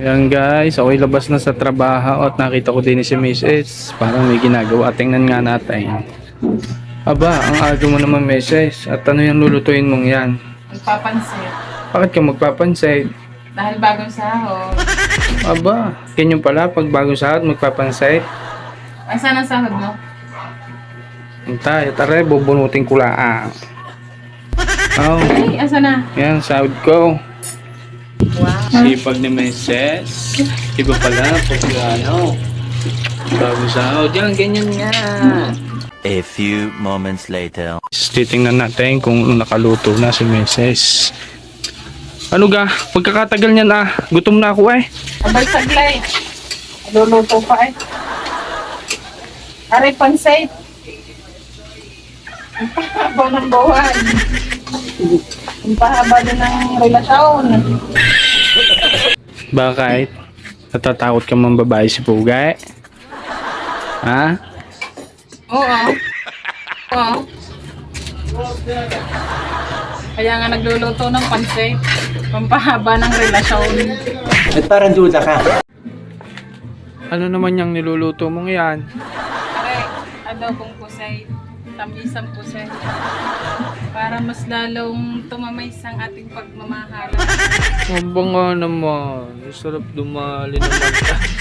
Ayan guys, ako'y labas na sa trabaho at nakita ko din si Mrs. Parang may ginagawa. Tingnan nga natin. Aba, ang aga mo naman Mrs. At ano yung lulutuin mong yan? Magpapansin. Bakit ka magpapansin? Dahil bagong sahod. Aba, ganyan pala pag bago sahod magpapansin. Asan ang sahod mo? Antay, tara, bubunutin ko lang. Oh, Ay, asan na? yan, sahod ko. Wow. Sipag ni Mrs. Iba pala pag ano. Bago sahod. Yan, ganyan nga. A few moments later. Titingnan natin kung nakaluto na si Mrs. Ano ga? Pagkakatagal niyan ah. Gutom na ako eh. Abay saglay. Luluto pa eh. Aray pansay. Ang pahaba ng buwan. Ang pahaba din ng relasyon. Bakit? Natatakot ka mang babae si Pugay? Ha? Oo. Oo. Kaya nga nagluluto ng pansay. Pampahaba ng relasyon. At parang duda ka. Ano naman yung niluluto mong yan? Aray, adobong pusay. Tamisang pusay. Mas lalong tumamis ang ating pagmamahal. Aba nga naman. Sarap dumali naman.